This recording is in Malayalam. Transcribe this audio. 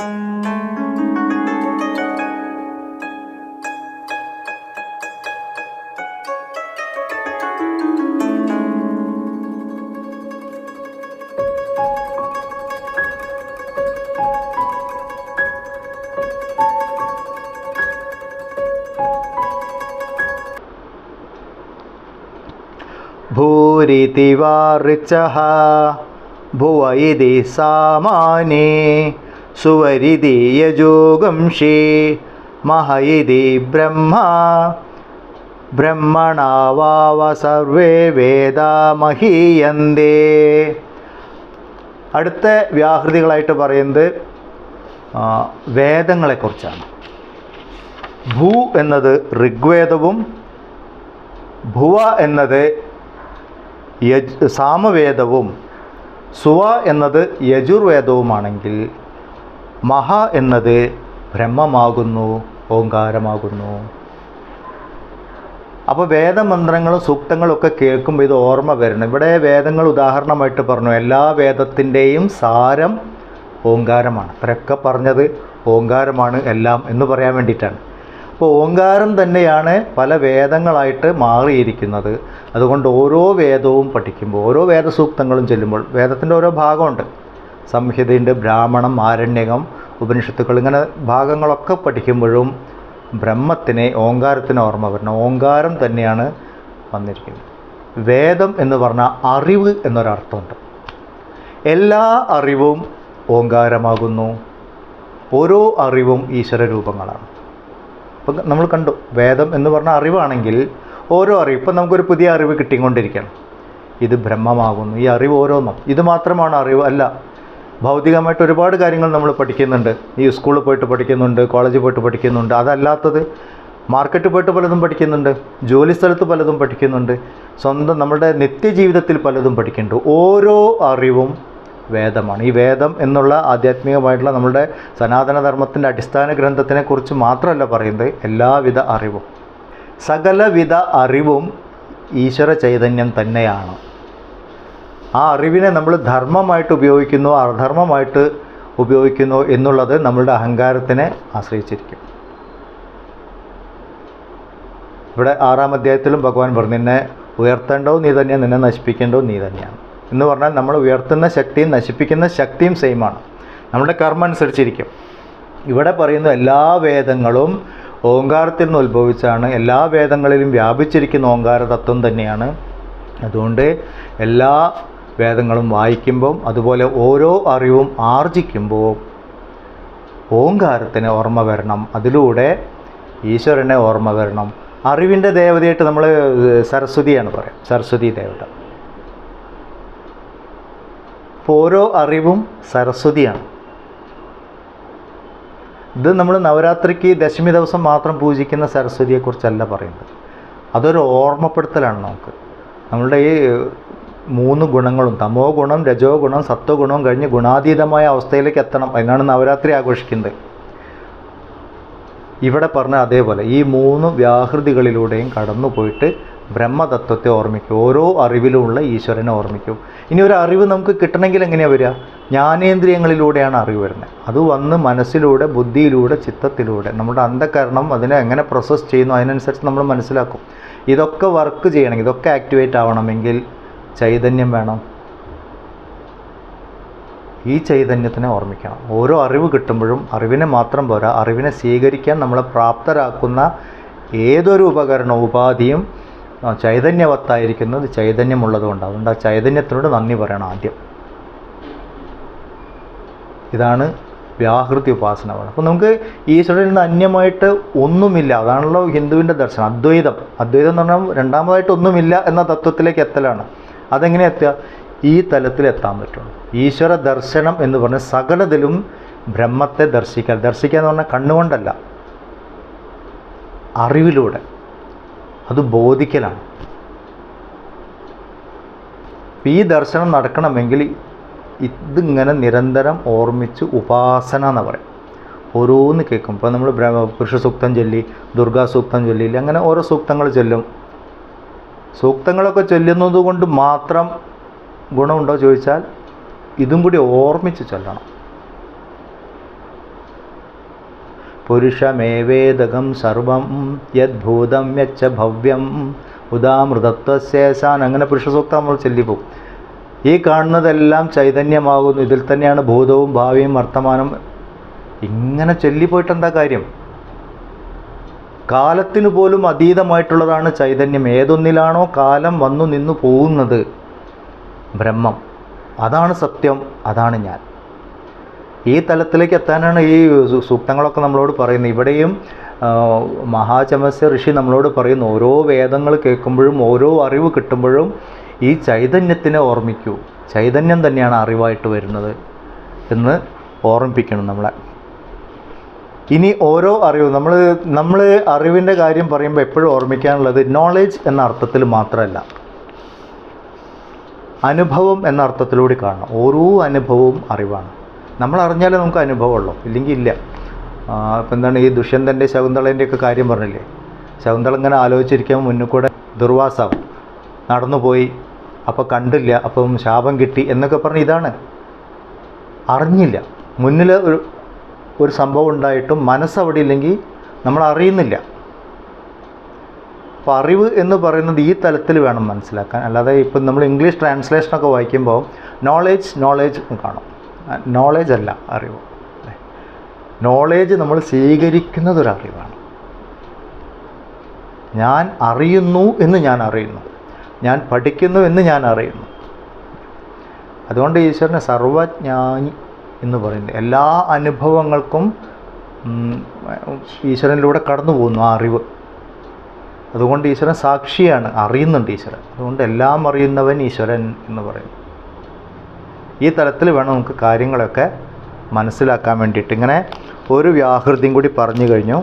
भूरिति वा ऋचः भुव इति सामाने സുവരിതീയജോഗംഷി മഹയിതി ബ്രഹ്മ. ബ്രഹ്മണാവാവ സർവേ വേദാമഹീയന്തേ അടുത്ത വ്യാഹൃതികളായിട്ട് പറയുന്നത് വേദങ്ങളെക്കുറിച്ചാണ്. ഭൂ എന്നത് ഋഗ്വേദവും ഭുവ എന്നത് യജ് സാമവേദവും സുവ എന്നത് യജുർവേദവുമാണെങ്കിൽ മഹ എന്നത് ബ്രഹ്മമാകുന്നു ഓങ്കാരമാകുന്നു. അപ്പോൾ വേദമന്ത്രങ്ങളും സൂക്തങ്ങളും ഒക്കെ കേൾക്കുമ്പോൾ ഇത് ഓർമ്മ വരണം. ഇവിടെ വേദങ്ങൾ ഉദാഹരണമായിട്ട് പറഞ്ഞു എല്ലാ വേദത്തിന്റെയും സാരം ഓങ്കാരമാണ്. ഇവരൊക്കെ പറഞ്ഞത് ഓങ്കാരമാണ് എല്ലാം എന്ന് പറയാൻ വേണ്ടിയിട്ടാണ്. അപ്പോൾ ഓങ്കാരം തന്നെയാണ് പല വേദങ്ങളായിട്ട് മാറിയിരിക്കുന്നത്. അതുകൊണ്ട് ഓരോ വേദവും പഠിക്കുമ്പോൾ ഓരോ വേദസൂക്തങ്ങളും ചെല്ലുമ്പോൾ വേദത്തിന്റെ ഓരോ ഭാഗമുണ്ട്. സംഹിതയുണ്ട് ബ്രാഹ്മണം ആരണ്യകം ഉപനിഷത്തുക്കൾ ഇങ്ങനെ ഭാഗങ്ങളൊക്കെ പഠിക്കുമ്പോഴും ബ്രഹ്മത്തിനെ ഓങ്കാരത്തിന് ഓർമ്മ വരണം. ഓങ്കാരം തന്നെയാണ് വന്നിരിക്കുന്നത്. വേദം എന്ന് പറഞ്ഞാൽ അറിവ് എന്നൊരർത്ഥമുണ്ട്. എല്ലാ അറിവും ഓങ്കാരമാകുന്നു. ഓരോ അറിവും ഈശ്വര രൂപങ്ങളാണ്. അപ്പം നമ്മൾ കണ്ടു വേദം എന്ന് പറഞ്ഞ അറിവാണെങ്കിൽ ഓരോ അറിവ് ഇപ്പം നമുക്കൊരു പുതിയ അറിവ് കിട്ടിക്കൊണ്ടിരിക്കണം ഇത് ബ്രഹ്മമാകുന്നു. ഈ അറിവ് ഓരോന്നും. ഇത് മാത്രമാണ് അറിവ് അല്ല ഭൗതികമായിട്ട് ഒരുപാട് കാര്യങ്ങൾ നമ്മൾ പഠിക്കുന്നുണ്ട്. ഈ സ്കൂളിൽ പോയിട്ട് പഠിക്കുന്നുണ്ട് കോളേജിൽ പോയിട്ട് പഠിക്കുന്നുണ്ട്. അതല്ലാത്തത് മാർക്കറ്റിൽ പോയിട്ട് പലതും പഠിക്കുന്നുണ്ട്. ജോലി സ്ഥലത്ത് പലതും പഠിക്കുന്നുണ്ട്. സ്വന്തം നമ്മുടെ നിത്യജീവിതത്തിൽ പലതും പഠിക്കുന്നുണ്ട്. ഓരോ അറിവും വേദമാണ്. ഈ വേദം എന്നുള്ള ആധ്യാത്മികമായിട്ടുള്ള നമ്മുടെ സനാതനധർമ്മത്തിന്റെ അടിസ്ഥാന ഗ്രന്ഥത്തിനെക്കുറിച്ച് മാത്രമല്ല പറയുന്നത് എല്ലാവിധ അറിവും. സകലവിധ അറിവും ഈശ്വര ചൈതന്യം തന്നെയാണ്. ആ അറിവിനെ നമ്മൾ ധർമ്മമായിട്ട് ഉപയോഗിക്കുന്നു അധർമ്മമായിട്ട് ഉപയോഗിക്കുന്നു എന്നുള്ളത് നമ്മളുടെ അഹങ്കാരത്തിനെ ആശ്രയിച്ചിരിക്കും. ഇവിടെ ആറാം അധ്യായത്തിലും ഭഗവാൻ പറഞ്ഞു നിന്നെ ഉയർത്തേണ്ടവും നീ തന്നെയാണ് നിന്നെ നശിപ്പിക്കേണ്ടവും നീ തന്നെയാണ്. എന്ന് പറഞ്ഞാൽ നമ്മൾ ഉയർത്തുന്ന ശക്തിയും നശിപ്പിക്കുന്ന ശക്തിയും സെയിമാണ് നമ്മുടെ കർമ്മം അനുസരിച്ചിരിക്കും. ഇവിടെ പറയുന്ന എല്ലാ വേദങ്ങളും ഓങ്കാരത്തിൽ നിന്ന് ഉത്ഭവിച്ചാണ് എല്ലാ വേദങ്ങളിലും വ്യാപിച്ചിരിക്കുന്ന ഓങ്കാര തത്വം തന്നെയാണ്. അതുകൊണ്ട് എല്ലാ വേദങ്ങളും വായിക്കുമ്പോൾ അതുപോലെ ഓരോ അറിവും ആർജിക്കുമ്പോൾ ഓങ്കാരത്തിന് ഓർമ്മ വരണം. അതിലൂടെ ഈശ്വരനെ ഓർമ്മ വരണം. അറിവിന്റെ ദേവതയായിട്ട് നമ്മൾ സരസ്വതിയാണ് പറയാം. സരസ്വതി ദേവത. അപ്പോൾ ഓരോ അറിവും സരസ്വതിയാണ്. ഇത് നമ്മൾ നവരാത്രിക്ക് ദശമി ദിവസം മാത്രം പൂജിക്കുന്ന സരസ്വതിയെക്കുറിച്ചല്ല പറയുന്നത്. അതൊരു ഓർമ്മപ്പെടുത്തലാണ് നമുക്ക്. നമ്മളുടെ ഈ മൂന്ന് ഗുണങ്ങളും തമോ ഗുണം രജോ ഗുണം സത്വ ഗുണവും കഴിഞ്ഞ് ഗുണാതീതമായ അവസ്ഥയിലേക്ക് എത്തണം അതിനാണ് നവരാത്രി ആഘോഷിക്കുന്നത്. ഇവിടെ പറഞ്ഞ അതേപോലെ ഈ മൂന്ന് വ്യാഹൃതികളിലൂടെയും കടന്നു പോയിട്ട് ബ്രഹ്മതത്വത്തെ ഓർമ്മിക്കും. ഓരോ അറിവിലുമുള്ള ഈശ്വരനെ ഓർമ്മിക്കും. ഇനി ഒരു അറിവ് നമുക്ക് കിട്ടണമെങ്കിൽ എങ്ങനെയാണ് വരിക? ജ്ഞാനേന്ദ്രിയങ്ങളിലൂടെയാണ് അറിവ് വരുന്നത്. അത് വന്ന് മനസ്സിലൂടെ ബുദ്ധിയിലൂടെ ചിത്തത്തിലൂടെ. നമ്മുടെ അന്ധകരണം അതിനെ എങ്ങനെ പ്രോസസ്സ് ചെയ്യുന്നു അതിനനുസരിച്ച് നമ്മൾ മനസ്സിലാക്കും. ഇതൊക്കെ വർക്ക് ചെയ്യണമെങ്കിൽ ഇതൊക്കെ ആക്ടിവേറ്റ് ആവണമെങ്കിൽ ചൈതന്യം വേണം. ഈ ചൈതന്യത്തിനെ ഓർമ്മിക്കണം. ഓരോ അറിവ് കിട്ടുമ്പോഴും അറിവിനെ മാത്രം പോരാ. അറിവിനെ സ്വീകരിക്കാൻ നമ്മളെ പ്രാപ്തരാക്കുന്ന ഏതൊരു ഉപകരണ ഉപാധിയും ചൈതന്യവത്തായിരിക്കുന്നത് ചൈതന്യമുള്ളതുകൊണ്ട് അതുകൊണ്ട് ആ ചൈതന്യത്തിനോട് നന്ദി പറയണം ആദ്യം. ഇതാണ് വ്യാഹൃതി ഉപാസന അപ്പോൾ നമുക്ക് ഈശ്വരനിൽ നിന്ന് അന്യമായിട്ട് ഒന്നുമില്ല. അതാണല്ലോ ഹിന്ദുവിന്റെ ദർശനം. അദ്വൈതം. അദ്വൈതം എന്ന് പറഞ്ഞാൽ രണ്ടാമതായിട്ട് ഒന്നുമില്ല എന്ന തത്വത്തിലേക്ക് എത്തലാണ്. അതെങ്ങനെ എത്തുക? ഈ തലത്തിൽ എത്താൻ പറ്റുള്ളൂ. ഈശ്വര ദർശനം എന്ന് പറഞ്ഞാൽ സകലതിലും ബ്രഹ്മത്തെ ദർശിക്കുക. ദർശിക്കുക എന്ന് പറഞ്ഞാൽ കണ്ണുകൊണ്ടല്ല. അറിവിലൂടെ. അത് ബോധിക്കലാണ്. ഈ ദർശനം നടക്കണമെങ്കിൽ ഇതിങ്ങനെ നിരന്തരം ഓർമ്മിച്ച് ഉപാസന എന്ന് പറയും. ഓരോന്ന് കേൾക്കും. ഇപ്പോൾ നമ്മൾ പുരുഷ സൂക്തം ചൊല്ലി ദുർഗാ സൂക്തം ചൊല്ലി അങ്ങനെ ഓരോ സൂക്തങ്ങൾ ചൊല്ലും. സൂക്തങ്ങളൊക്കെ ചൊല്ലുന്നത് കൊണ്ട് മാത്രം ഗുണമുണ്ടോ ചോദിച്ചാൽ ഇതും കൂടി ഓർമ്മിച്ച് ചൊല്ലണം. പുരുഷമേവേദകം സർവം യദ്ഭൂതം യച്ച ഭവ്യം ഉദാമൃതത്വശേഷാൻ അങ്ങനെ പുരുഷസൂക്തം നമ്മൾ ചൊല്ലിപ്പോവും ഈ കാണുന്നതെല്ലാം ചൈതന്യമാകുന്നു. ഇതിൽ തന്നെയാണ് ഭൂതവും ഭാവിയും വർത്തമാനം. ഇങ്ങനെ ചൊല്ലിപ്പോയിട്ട് എന്താ കാര്യം? കാലത്തിന് പോലും അതീതമായിട്ടുള്ളതാണ് ചൈതന്യം. ഏതൊന്നിലാണോ കാലം വന്നു നിന്നു പോകുന്നത്? ബ്രഹ്മം. അതാണ് സത്യം അതാണ് ഞാൻ. ഈ തലത്തിലേക്ക് എത്താനാണ് ഈ സൂക്തങ്ങളൊക്കെ നമ്മളോട് പറയുന്നത്. ഇവിടെയും മഹാചമസ്യ ഋഷി നമ്മളോട് പറയുന്നു ഓരോ വേദങ്ങൾ കേൾക്കുമ്പോഴും ഓരോ അറിവ് കിട്ടുമ്പോഴും ഈ ചൈതന്യത്തിനെ ഓർമ്മിക്കൂ. ചൈതന്യം തന്നെയാണ് അറിവായിട്ട് വരുന്നത് എന്ന് ഓർമ്മിപ്പിക്കണം നമ്മളെ. ഇനി ഓരോ അറിവും നമ്മൾ നമ്മൾ അറിവിന്റെ കാര്യം പറയുമ്പോൾ എപ്പോഴും ഓർമ്മിക്കാനുള്ളത് നോളേജ് എന്ന അർത്ഥത്തിൽ മാത്രമല്ല. അനുഭവം എന്ന അർത്ഥത്തിലൂടെ കാണണം. ഓരോ അനുഭവവും അറിവാണ്. നമ്മൾ അറിഞ്ഞാലേ നമുക്ക് അനുഭവമുള്ളൂ. ഇല്ലെങ്കിൽ ഇല്ല. ഇപ്പം എന്താണ് ഈ ദുഷ്യന്തന്റെ ശകുന്തളേന്റെ ഒക്കെ കാര്യം പറഞ്ഞില്ലേ? ശകുന്തള ഇങ്ങനെ ആലോചിച്ചിരിക്കാൻ മുന്നിൽ കൂടെ ദുർവാസാവും. നടന്നു പോയി അപ്പോൾ കണ്ടില്ല. അപ്പം ശാപം കിട്ടി എന്നൊക്കെ പറഞ്ഞ് ഇതാണ്. അറിഞ്ഞില്ല. മുന്നിൽ ഒരു ഒരു സംഭവം ഉണ്ടായിട്ടും മനസ്സ് അവിടെ ഇല്ലെങ്കിൽ നമ്മൾ അറിയുന്നില്ല. അപ്പോൾ അറിവ് എന്ന് പറയുന്നത് ഈ തലത്തിൽ വേണം മനസ്സിലാക്കാൻ. അല്ലാതെ ഇപ്പം നമ്മൾ ഇംഗ്ലീഷ് ട്രാൻസ്ലേഷനൊക്കെ വായിക്കുമ്പോൾ നോളേജ് നോളേജ് കാണും. നോളേജ് അല്ല അറിവ്. നോളേജ് നമ്മൾ സ്വീകരിക്കുന്നതൊരറിവാണ്. ഞാൻ അറിയുന്നു എന്ന് ഞാൻ അറിയുന്നു. ഞാൻ പഠിക്കുന്നു എന്ന് ഞാൻ അറിയുന്നു. അതുകൊണ്ട് ഈശ്വരനെ സർവജ്ഞാനി എന്ന് പറയുന്നത്. എല്ലാ അനുഭവങ്ങൾക്കും ഈശ്വരനിലൂടെ കടന്നു പോകുന്നു ആ അറിവ്. അതുകൊണ്ട് ഈശ്വരൻ സാക്ഷിയാണ് അറിയുന്നുണ്ട് ഈശ്വരൻ. അതുകൊണ്ട് എല്ലാം അറിയുന്നവൻ ഈശ്വരൻ എന്ന് പറയും ഈ തലത്തിൽ വേണം നമുക്ക് കാര്യങ്ങളൊക്കെ മനസ്സിലാക്കാൻ വേണ്ടിയിട്ട്. ഇങ്ങനെ ഒരു വ്യാഹൃതിയും കൂടി പറഞ്ഞു കഴിഞ്ഞു.